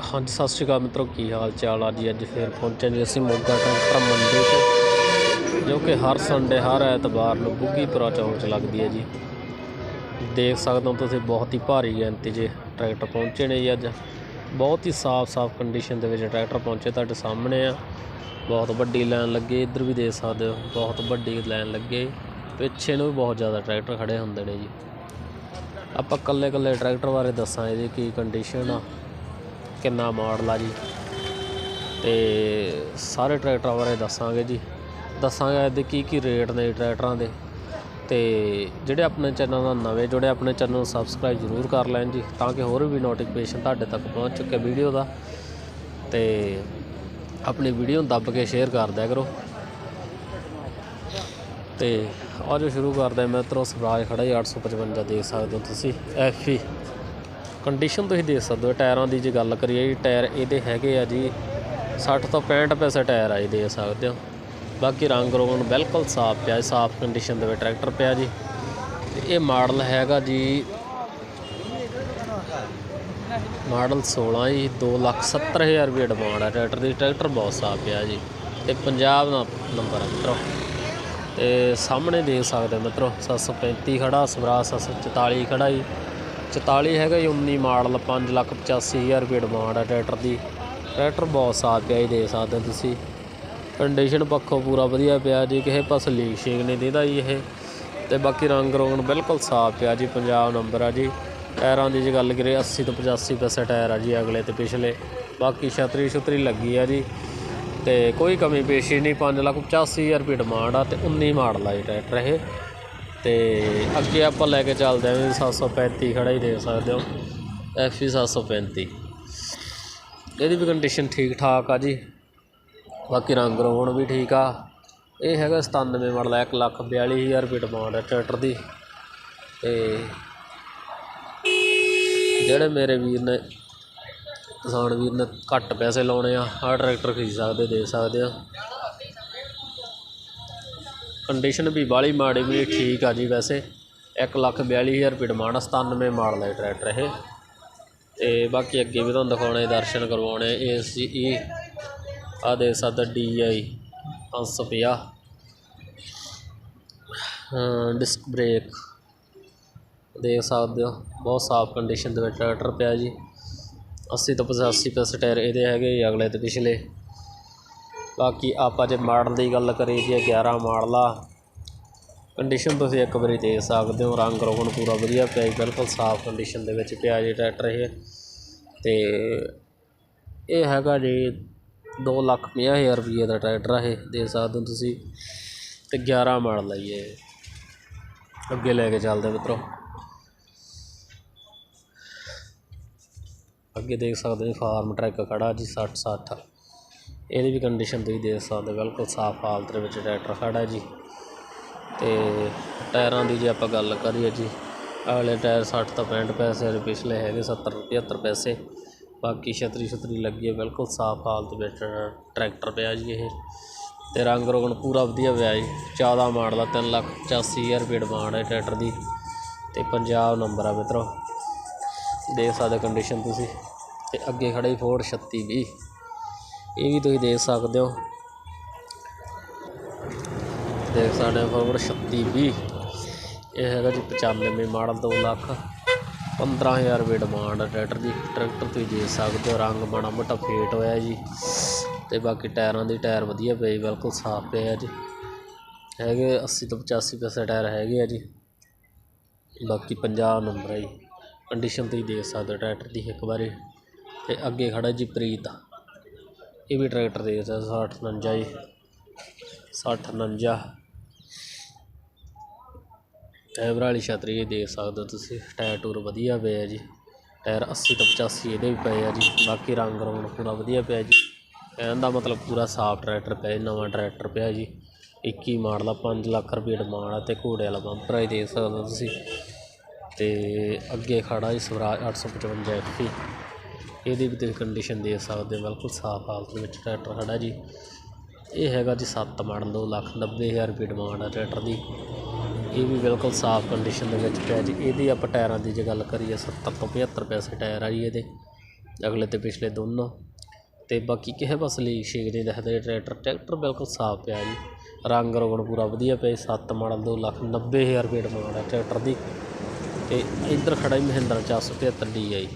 ਹਾਂਜੀ, ਸਤਿ ਸ਼੍ਰੀ ਅਕਾਲ ਮਿੱਤਰੋ, ਕੀ ਹਾਲ ਚਾਲ ਆ ਜੀ? ਅੱਜ ਫੇਰ ਪਹੁੰਚੇ ਜੀ ਅਸੀਂ ਮੋਗਾ ਟਰੈਕਟਰ ਮੰਡੀ 'ਚ, ਜੋ ਕਿ ਹਰ ਸੰਡੇ ਹਰ ਐਤਵਾਰ ਨੂੰ ਬੁੱਗੀਪੁਰਾ ਚੌਂਕ 'ਚ ਲੱਗਦੀ ਹੈ ਜੀ। ਦੇਖ ਸਕਦੇ ਹੋ ਤੁਸੀਂ, ਬਹੁਤ ਹੀ ਭਾਰੀ ਗਿਣਤੀ 'ਚ ਟਰੈਕਟਰ ਪਹੁੰਚੇ ਨੇ ਜੀ ਅੱਜ। ਬਹੁਤ ਹੀ ਸਾਫ਼-ਸਾਫ਼ ਕੰਡੀਸ਼ਨ ਦੇ ਵਿੱਚ ਟਰੈਕਟਰ ਪਹੁੰਚੇ ਤੁਹਾਡੇ ਸਾਹਮਣੇ ਆ। ਬਹੁਤ ਵੱਡੀ ਲਾਈਨ ਲੱਗੀ, ਇੱਧਰ ਵੀ ਦੇਖ ਸਕਦੇ ਹੋ, ਬਹੁਤ ਵੱਡੀ ਲਾਈਨ ਲੱਗੇ। ਪਿੱਛੇ ਨੂੰ ਵੀ ਬਹੁਤ ਜ਼ਿਆਦਾ ਟਰੈਕਟਰ ਖੜੇ ਹੁੰਦੇ ਨੇ ਜੀ। ਆਪਾਂ ਕੱਲੇ ਕੱਲੇ ਟਰੈਕਟਰ ਬਾਰੇ ਦੱਸਾਂ, ਇਹਦੀ ਕੀ ਕੰਡੀਸ਼ਨ ਆ। ਕਿੰਨਾ ਮਾਡਲ ਆ ਜੀ। ਤੇ ਸਾਰੇ ਟਰੈਕਟਰਾਂ ਬਾਰੇ ਦੱਸਾਂਗੇ ਜੀ। ਦੱਸਾਂਗੇ ਇਹਦੇ ਕੀ ਕੀ ਰੇਟ ਨੇ ਟਰੈਕਟਰਾਂ ਦੇ। ਤੇ ਜਿਹੜੇ ਆਪਣੇ ਚੈਨਲ ਨਾਲ ਨਵੇਂ ਜੁੜੇ, ਆਪਣੇ ਚੈਨਲ ਨੂੰ ਸਬਸਕ੍ਰਾਈਬ ਜ਼ਰੂਰ ਕਰ ਲੈਣ ਜੀ, ਤਾਂ ਕਿ ਹੋਰ ਵੀ ਨੋਟੀਫਿਕੇਸ਼ਨ ਤੁਹਾਡੇ ਤੱਕ ਪਹੁੰਚ ਚੁੱਕੇ ਵੀਡੀਓ ਦਾ। ਤੇ ਆਪਣੀ ਵੀਡੀਓ ਨੂੰ ਦੱਬ ਕੇ ਸ਼ੇਅਰ ਕਰ ਦਿਆ ਕਰੋ। ਤੇ ਆਜੋ ਸ਼ੁਰੂ ਕਰਦੇ ਹਾਂ ਮਿੱਤਰੋ, ਸਵਰਾਜ ਖੜਾ ਜੀ 855 ਦੇਖ ਸਕਦੇ ਹੋ ਤੁਸੀਂ। ਐਫੀ ਕੰਡੀਸ਼ਨ ਤੁਸੀਂ ਦੇਖ ਸਕਦੇ ਹੋ ਟਾਇਰਾਂ ਦੀ ਜੇ ਗੱਲ ਕਰੀਏ ਜੀ ਟਾਇਰ ਇਹਦੇ ਹੈਗੇ ਆ ਜੀ 60 ਤੋਂ 65 ਪੈਸੇ ਟਾਇਰ ਆ ਜੀ ਦੇਖ ਸਕਦੇ ਹੋ। ਬਾਕੀ ਰੰਗ ਰੋਗਨ ਬਿਲਕੁਲ ਸਾਫ਼ ਪਿਆ ਜੀ, ਸਾਫ਼ ਕੰਡੀਸ਼ਨ ਦੇ ਵਿੱਚ ਟਰੈਕਟਰ ਪਿਆ ਜੀ। ਤੇ ਇਹ ਮਾਡਲ ਹੈਗਾ ਜੀ ਮਾਡਲ 16 ਜੀ 270000 ਰੁਪਏ ਡਿਮਾਂਡ ਹੈ ਟਰੈਕਟਰ ਦੀ ਟਰੈਕਟਰ ਬਹੁਤ ਸਾਫ਼ ਪਿਆ ਜੀ। ਤੇ ਪੰਜਾਬ ਦਾ ਨੰਬਰ ਹੈ ਮਿੱਤਰੋ। ਤੇ ਸਾਹਮਣੇ ਦੇਖ ਸਕਦੇ ਹੋ ਮਿੱਤਰੋ 735 ਖੜਾ ਸਵਰਾਜ 744 ਖੜਾ ਜੀ। 44 ਹੈਗਾ ਜੀ 19 ਮਾਡਲ 585000 ਰੁਪਏ ਡਿਮਾਂਡ ਆ ਟਰੈਕਟਰ ਦੀ। ਟਰੈਕਟਰ ਬਹੁਤ ਸਾਫ਼ ਪਿਆ ਜੀ ਦੇ ਸਕਦੇ ਤੁਸੀਂ। ਕੰਡੀਸ਼ਨ ਪੱਖੋਂ ਪੂਰਾ ਵਧੀਆ ਪਿਆ ਜੀ, ਕਿਸੇ ਪਾਸੇ ਲੀਕ ਸ਼ੇਕ ਨਹੀਂ ਦਿੰਦਾ ਜੀ ਇਹ। ਤੇ ਬਾਕੀ ਰੰਗ ਰੋਗਨ ਬਿਲਕੁਲ ਸਾਫ਼ ਪਿਆ ਜੀ, ਪੰਜਾਬ ਨੰਬਰ ਆ ਜੀ। ਟਾਇਰਾਂ ਦੀ ਜੇ ਗੱਲ ਕਰੀਏ 80 ਤੋਂ 85 ਪੈਸੇ ਟਾਇਰ ਆ ਜੀ, ਅਗਲੇ ਤੇ ਪਿਛਲੇ। ਬਾਕੀ ਛਤਰੀ ਛਤਰੀ ਲੱਗੀ ਆ ਜੀ। ਤੇ ਕੋਈ ਕਮੀ ਪੇਸ਼ੀ ਨਹੀਂ 585000 ਰੁਪਏ ਡਿਮਾਂਡ ਆ ਤੇ 19 ਮਾਡਲ ਆ ਜੀ ਟਰੈਕਟਰ ਇਹ। ਤੇ ਅੱਗੇ ਆਪਾਂ ਲੈ ਕੇ ਚੱਲਦੇ ਆਂ 735 ਖੜਾ ਹੀ ਦੇਖ ਸਕਦੇ ਹੋ। ਐਫੀ 735 ਇਹਦੀ ਵੀ ਕੰਡੀਸ਼ਨ ਠੀਕ ਠਾਕ ਆ ਜੀ। ਬਾਕੀ ਰੰਗ ਰੋਣ ਵੀ ਠੀਕ ਆ। ਇਹ ਹੈਗਾ 97 ਮਾਡਲ 1 ਲੱਖ 42000 ਰੁਪਏ ਡਿਮਾਂਡ ਹੈ ਟਰੈਕਟਰ ਦੀ। ਤੇ ਜਿਹੜੇ ਮੇਰੇ ਵੀਰ ਨੇ, ਕਿਸਾਨ ਵੀਰ ਨੇ ਘੱਟ ਪੈਸੇ ਲਾਉਣੇ ਆ, ਆਹ ਟਰੈਕਟਰ ਖਰੀਦ ਸਕਦੇ ਦੇ ਸਕਦੇ ਆ ਕੰਡੀਸ਼ਨ ਵੀ ਬਾਲੀ ਮਾੜੀ ਵੀ ਠੀਕ ਆ ਜੀ ਵੈਸੇ। 1 ਲੱਖ 42000 ਰੁਪਏ ਡਿਮਾਂਡ ਆ 97 ਮਾਡਲ ਹੈ ਟਰੈਕਟਰ ਇਹ। ਤੇ ਬਾਕੀ ਅੱਗੇ ਵੀ ਤੁਹਾਨੂੰ ਦਿਖਾਉਣੇ, ਦਰਸ਼ਨ ਕਰਵਾਉਣੇ ਏ ਸੀ ਈ ਆ ਦੇ ਸਕਦਾ ਡੀ ਆਈ 550 ਡਿਸਕ ਬ੍ਰੇਕ ਦੇਖ ਸਕਦੇ ਹੋ, ਬਹੁਤ ਸਾਫ਼ ਕੰਡੀਸ਼ਨ ਦੇ ਵਿੱਚ ਟਰੈਕਟਰ ਪਿਆ ਜੀ। 80 ਤੋਂ 85 ਪੈਸੇ ਟਾਇਰ ਇਹਦੇ ਹੈਗੇ ਜੀ, ਅਗਲੇ ਤੇ ਪਿਛਲੇ। ਬਾਕੀ ਆਪਾਂ ਜੇ ਮਾਡਲ ਦੀ ਗੱਲ ਕਰੀਏ ਜੇ, ਇਹ 11 ਮਾਡਲ ਕੰਡੀਸ਼ਨ ਤੁਸੀਂ ਇੱਕ ਵਾਰੀ ਦੇਖ ਸਕਦੇ ਹੋ, ਰੰਗ ਰੋਗਣ ਪੂਰਾ ਵਧੀਆ ਪਿਆ ਜੀ, ਬਿਲਕੁਲ ਸਾਫ਼ ਕੰਡੀਸ਼ਨ ਦੇ ਵਿੱਚ ਪਿਆ ਜੀ ਟਰੈਕਟਰ ਇਹ। ਤੇ ਇਹ ਹੈਗਾ ਜੀ ਦੋ ਲੱਖ ਪੰਜਾਹ ਹਜ਼ਾਰ ਰੁਪਏ ਦਾ ਟਰੈਕਟਰ ਆ ਇਹ ਦੇ ਸਕਦੇ ਹੋ ਤੁਸੀਂ। ਤੇ 11 ਮਾਡਲ ਆ ਇਹ। ਅੱਗੇ ਲੈ ਕੇ ਚੱਲਦੇ ਮਿੱਤਰੋ। ਅੱਗੇ ਦੇਖ ਸਕਦੇ ਹੋ ਫਾਰਮ ਟਰੈਕ ਖੜਾ ਜੀ 60 60 ਇਹਦੀ ਵੀ ਕੰਡੀਸ਼ਨ ਤੁਸੀਂ ਦੇਖ ਸਕਦੇ ਬਿਲਕੁਲ ਸਾਫ਼ ਹਾਲਤ ਦੇ ਵਿੱਚ ਟਰੈਕਟਰ ਖੜਾ ਜੀ। ਤੇ ਟਾਇਰਾਂ ਦੀ ਜੇ ਆਪਾਂ ਗੱਲ ਕਰੀਏ ਜੀ, ਅਗਲੇ ਟਾਇਰ 60 ਤੋਂ 65 ਪੈਸੇ ਤੇ ਪਿਛਲੇ ਹੈਗੇ 70 75 ਪੈਸੇ। ਬਾਕੀ ਛਤਰੀ ਛਤਰੀ ਲੱਗੀ ਹੈ, ਬਿਲਕੁਲ ਸਾਫ਼ ਹਾਲਤ ਵਿੱਚ ਟਰੈਕਟਰ ਪਿਆ ਜੀ ਇਹ। ਤੇ ਰੰਗ ਰੋਗਨ ਪੂਰਾ ਵਧੀਆ ਪਿਆ ਜੀ। 14 ਮਾਡਲ ਆ 3 ਲੱਖ 85000 ਰੁਪਏ ਡਿਮਾਂਡ ਹੈ ਟਰੈਕਟਰ ਦੀ। ਤੇ ਪੰਜਾਬ ਨੰਬਰ ਆ ਮਿੱਤਰੋ। ਦੇਖ ਸਕਦੇ ਕੰਡੀਸ਼ਨ ਤੁਸੀਂ। ਤੇ ਅੱਗੇ ਖੜਾ ਹੀ ਫੋਰਡ 3620 ਇਹ ਵੀ ਤੁਸੀਂ ਦੇਖ ਸਕਦੇ ਹੋ। ਦੇਖ ਸਕਦੇ ਹੋ ਫੋਰਡ 3620 ਇਹ ਹੈਗਾ ਜੀ 95 ਮਾਡਲ 2 ਲੱਖ 15000 ਰੁਪਏ ਡਿਮਾਂਡ ਹੈ ਟਰੈਕਟਰ ਦੀ ਟਰੈਕਟਰ ਤੁਸੀਂ ਦੇਖ ਸਕਦੇ ਹੋ, ਰੰਗ ਮਾੜਾ ਮੋਟਾ ਫੇਟ ਹੋਇਆ ਜੀ। ਤੇ ਬਾਕੀ ਟਾਇਰਾਂ ਦੀ ਟਾਇਰ ਵਧੀਆ ਪਏ ਬਿਲਕੁਲ ਸਾਫ਼ ਪਏ ਆ ਜੀ। ਹੈਗੇ 80 ਤੋਂ 85 ਪੈਸੇ ਟਾਇਰ ਹੈਗੇ ਆ ਜੀ। ਬਾਕੀ 50 ਨੰਬਰ ਹੈ ਜੀ। ਕੰਡੀਸ਼ਨ ਤੁਸੀਂ ਦੇਖ ਸਕਦੇ ਹੋ ਟਰੈਕਟਰ ਦੀ ਇੱਕ ਵਾਰੀ। ਤੇ ਅੱਗੇ ਖੜਾ ਜੀ ਪ੍ਰੀਤ। ਇਹ ਵੀ ਟਰੈਕਟਰ ਦੇ 60 59 ਜੀ। 60 59 ਟਾਇਰ ਵਾਲੀ ਛਤਰੀ ਇਹ ਦੇਖ ਸਕਦੇ ਹੋ ਤੁਸੀਂ, ਟਾਇਰ ਟੂਰ ਵਧੀਆ ਪਿਆ ਜੀ। ਟਾਇਰ 80 ਤੋਂ 85 ਇਹਦੇ ਵੀ ਪਏ ਆ ਜੀ, ਬਾਕੀ ਰੰਗ ਰੋਗਨ ਪੂਰਾ ਵਧੀਆ ਪਿਆ ਜੀ। ਕਹਿਣ ਦਾ ਮਤਲਬ ਪੂਰਾ ਸਾਫ਼ ਟਰੈਕਟਰ ਪਿਆ ਜੀ, ਨਵਾਂ ਟਰੈਕਟਰ ਪਿਆ ਜੀ। 21 ਮਾਡਲ ਦਾ 5 ਲੱਖ ਰੁਪਏ ਡਿਮਾਂਡ ਆ ਤੇ ਘੋੜੇ ਵਾਲਾ ਬੰਪਰ ਹੀ ਦੇਖ ਸਕਦੇ ਹੋ ਤੁਸੀਂ। ਤੇ ਅੱਗੇ ਖੜਾ ਜੀ ਸਵਰਾਜ 855 ਐਫੀ ਇਹਦੀ ਵੀ ਤੁਸੀਂ ਕੰਡੀਸ਼ਨ ਦੇਖ ਸਕਦੇ ਹੋ, ਬਿਲਕੁਲ ਸਾਫ਼ ਹਾਲਤ ਵਿੱਚ ਟਰੈਕਟਰ ਖੜ੍ਹਾ ਜੀ। ਇਹ ਹੈਗਾ ਜੀ ਸੱਤ ਮਾਡਲ ਦੋ ਲੱਖ ਨੱਬੇ ਹਜ਼ਾਰ ਰੁਪਏ ਡਿਮਾਂਡ ਆ ਟਰੈਕਟਰ ਦੀ। ਇਹ ਵੀ ਬਿਲਕੁਲ ਸਾਫ਼ ਕੰਡੀਸ਼ਨ ਦੇ ਵਿੱਚ ਪਿਆ ਜੀ। ਇਹਦੀ ਆਪਾਂ ਟਾਇਰਾਂ ਦੀ ਜੇ ਗੱਲ ਕਰੀਏ 70 ਤੋਂ 75 ਪੈਸੇ ਟਾਇਰ ਆ ਜੀ ਇਹਦੇ। ਅਗਲੇ ਤੇ ਪਿਛਲੇ ਦੋਨੋਂ। ਤੇ ਬਾਕੀ ਕਿਸੇ ਪਾਸੇ ਲਈ ਸ਼ੇਕ ਨਹੀਂ ਦਿਖਦਾ ਟਰੈਕਟਰ ਟਰੈਕਟਰ ਬਿਲਕੁਲ ਸਾਫ਼ ਪਿਆ ਜੀ। ਰੰਗ ਰੋਗਣ ਪੂਰਾ ਵਧੀਆ ਪਿਆ ਸੱਤ ਮਾਡਲ ਦੋ ਲੱਖ ਨੱਬੇ ਹਜ਼ਾਰ ਰੁਪਏ ਡਿਮਾਂਡ ਹੈ ਟਰੈਕਟਰ ਦੀ। ਤੇ ਇੱਧਰ ਖੜਾ ਹੀ ਮਹਿੰਦਰਾ 473 ਡੀ ਆਈ